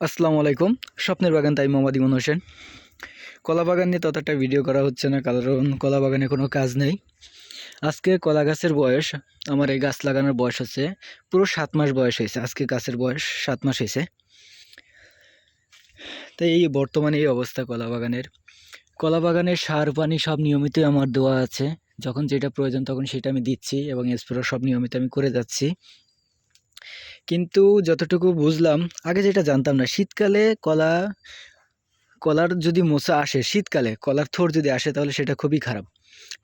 আসসালামু আলাইকুম। স্বপ্নের বাগান, তাই মোহাম্মদ ইমন হোসেন। কলা বাগান নিয়ে ততটা ভিডিও করা হচ্ছে না, কারণ কলা বাগানে কোনো কাজ নেই। আজকে কলা গাছের বয়স, আমার এই গাছ লাগানোর বয়স হচ্ছে, পুরো সাত মাস বয়স হয়েছে, আজকে গাছের বয়স সাত মাস হয়েছে। তাই এই বর্তমানে এই অবস্থা কলা বাগানের কলা সার, পানি সব নিয়মিতই আমার দেওয়া আছে। যখন যেটা প্রয়োজন তখন সেটা আমি দিচ্ছি এবং স্প্রে সব নিয়মিত আমি করে যাচ্ছি। কিন্তু যতটুকু বুঝলাম, আগে যেটা জানতাম না, শীতকালে কলা, কলার যদি মোচা আসে, শীতকালে কলার থোর যদি আসে তাহলে সেটা খুবই খারাপ।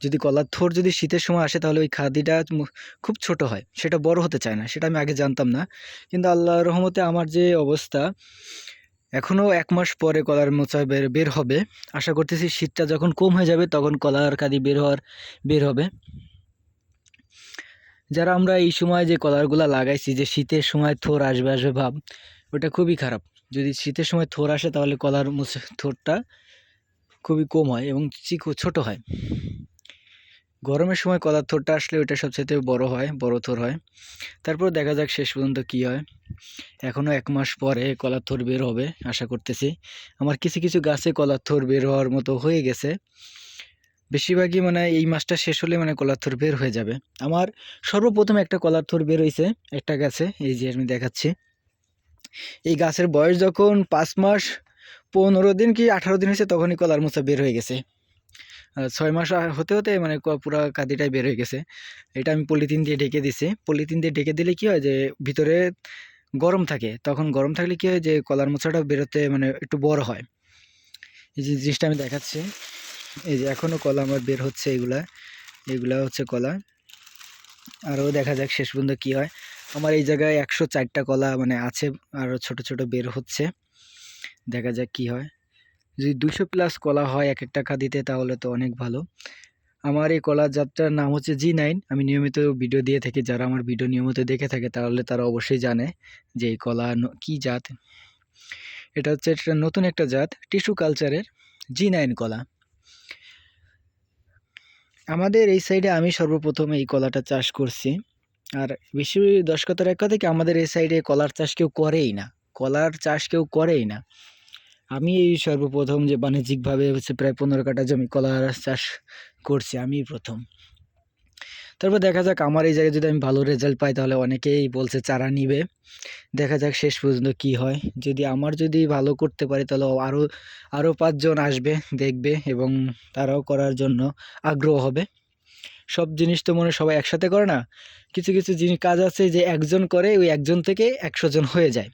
যদি কলার থোর যদি শীতের সময় আসে তাহলে ওই খাদিটা খুব ছোট হয়, সেটা বড় হতে চায় না, সেটা আমি আগে জানতাম না। কিন্তু আল্লাহর রহমতে আমার যে অবস্থা, এখনও এক মাস পরে কলার মোচা বের বের হবে। আশা করতেছি শীতটা যখন কম হয়ে যাবে তখন কলার কাদি বের হওয়ার, বের হবে। যারা আমরা এই সময় যে কলারগুলো লাগাইছি, যে শীতের সময় থোর আসবে আসবে ভাব, ওটা খুবই খারাপ। যদি শীতের সময় থোর আসে, তাহলে কলার থোরটা খুবই কম হয় এবং চিকো, ছোট হয়। গরমের সময় কলার থোরটা আসলে ওটা সবচেয়ে বড় হয়, বড় থোর হয়। তারপর দেখা যাক শেষ পর্যন্ত কি হয়। এখনও এক মাস পরে কলার থোর বের হবে, আশা করতেছি। আমার কিছু কিছু গাছে কলার থোর বের হওয়ার মতো হয়ে গেছে। বেশিরভাগই মানে এই মাসটা শেষ হলে মানে কলার থোর বের হয়ে যাবে। আমার সর্বপ্রথম একটা কলার থোর বের হয়েছে একটা গাছে, এই যে আমি দেখাচ্ছি। এই গাছের বয়স যখন পাঁচ মাস পনেরো দিন কি আঠারো দিন হয়েছে তখনই কলার মোচা বের হয়ে গেছে। ছয় মাস হতে হতে মানে পুরো কাদিটাই বের হয়ে গেছে। এটা আমি পলিথিন দিয়ে ঢেকে দিছি। পলিথিন দিয়ে ঢেকে দিলে কি হয় যে ভিতরে গরম থাকে। তখন গরম থাকলে কি হয় যে কলার মোচাটা বেরোতে মানে একটু বড় হয়। এই যে জিনিসটা আমি দেখাচ্ছি। এই যে এখনও কলা আমার বের হচ্ছে এগুলা এগুলা হচ্ছে কলা। আরও দেখা যাক শেষ পর্যন্ত কী হয়। আমার এই জায়গায় একশো চারটা কলা মানে আছে, আরও ছোট ছোট বের হচ্ছে। দেখা যাক কি হয়। যদি দুশো প্লাস কলা হয় এক একটা কাঁদিতে তাহলে তো অনেক ভালো। আমার এই কলা জাতটার নাম হচ্ছে জি নাইন। আমি নিয়মিত ভিডিও দিয়ে থাকি, যারা আমার ভিডিও নিয়মিত দেখে থাকে, তাহলে তারা অবশ্যই জানে যে এই কলা কি জাত। এটা হচ্ছে একটা নতুন একটা জাত, টিস্যু কালচারের জি নাইন কলা। আমাদের এই সাইডে আমি সর্বপ্রথম এই কলাটা চাষ করছি। আর বেশি দশ কথার এক কথা কি, আমাদের এই সাইডে কলার চাষ কেউ করেই না। কলার চাষ কেউ করেই না। আমি এই সর্বপ্রথম যে বাণিজ্যিকভাবে হচ্ছে প্রায় পনেরো কাটা জমি কলার চাষ করছি আমি প্রথম। তারপর দেখা যাক আমার এই জায়গায় যদি আমি ভালো রেজাল্ট পাই, তাহলে অনেকেই বলছে চারা নিবে। দেখা যাক শেষ পর্যন্ত কি হয়। যদি আমার যদি ভালো করতে পারি, তাহলে আরও আরও পাঁচজন আসবে, দেখবে এবং তারাও করার জন্য আগ্রহ হবে। সব জিনিস তো মনে সবাই একসাথে করে না। কিছু কিছু জিনিস কাজ আছে যে একজন করে, ওই একজন থেকে একশো জন হয়ে যায়।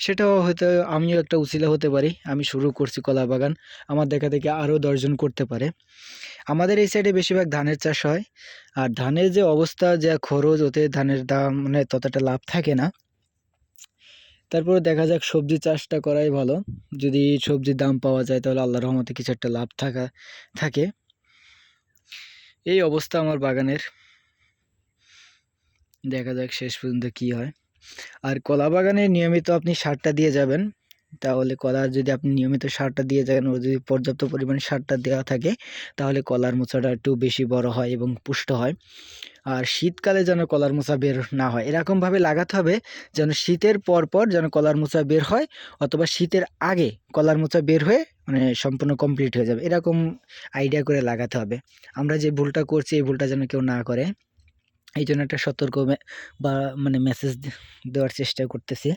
সেটাও হয়তো আমিও একটা উচিলা হতে পারি। আমি শুরু করছি কলা বাগান। আমার দেখা দেখে আরও দশজন করতে পারে। আমাদের এই সাইডে বেশিরভাগ ধানের চাষ হয়। আর ধানের যে অবস্থা, যা খরচ, ওতে ধানের দাম মানে ততটা লাভ থাকে না। তারপরে দেখা যাক সবজি চাষটা করাই ভালো। যদি সবজির দাম পাওয়া যায়, তাহলে আল্লাহর রহমতে কিছু একটা লাভ থাকা, থাকে। এই অবস্থা আমার বাগানের। দেখা যাক শেষ পর্যন্ত কি হয়। আর কলা বাগানে নিয়মিত আপনি সারটা দিয়ে যাবেন। তাহলে কলার যদি আপনি নিয়মিত সারটা দিয়ে যান ও যদি পর্যাপ্ত পরিমাণে সারটা দেওয়া থাকে, তাহলে কলার মোচাটা একটু বেশি বড় হয় এবং পুষ্ট হয়। আর শীতকালে যেন কলার মোচা বের না হয়, এরকমভাবে লাগাতে হবে যেন শীতের পর পর যেন কলার মোচা বের হয়, অথবা শীতের আগে কলার মোচা বের হয়ে মানে সম্পূর্ণ কমপ্লিট হয়ে যাবে, এরকম আইডিয়া করে লাগাতে হবে। আমরা যে ভুলটা করছি, এই ভুলটা যেন কেউ না করে। এই জন্য একটা সতর্ক বা মানে মেসেজ দেওয়ার চেষ্টা করতেছি।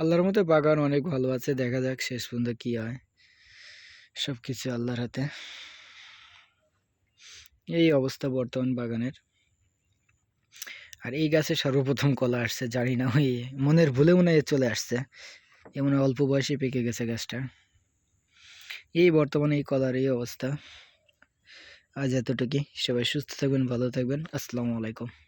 আল্লাহর মতো বাগান অনেক ভালো আছে, দেখা যাক শেষ পর্যন্ত কি হয়। সব কিছু আল্লাহর হাতে। এই অবস্থা বর্তমান বাগানের। আর এই গাছে সর্বপ্রথম কলা আসছে, জানি না, ওই মনের ভুলে মনে চলে আসছে। এমন অল্প বয়সে পেকে গেছে গাছটা। এই বর্তমানে এই কলার এই অবস্থা। আজ এতটুকুই। সবাই সুস্থ থাকবেন, ভালো থাকবেন। আসসালামু আলাইকুম।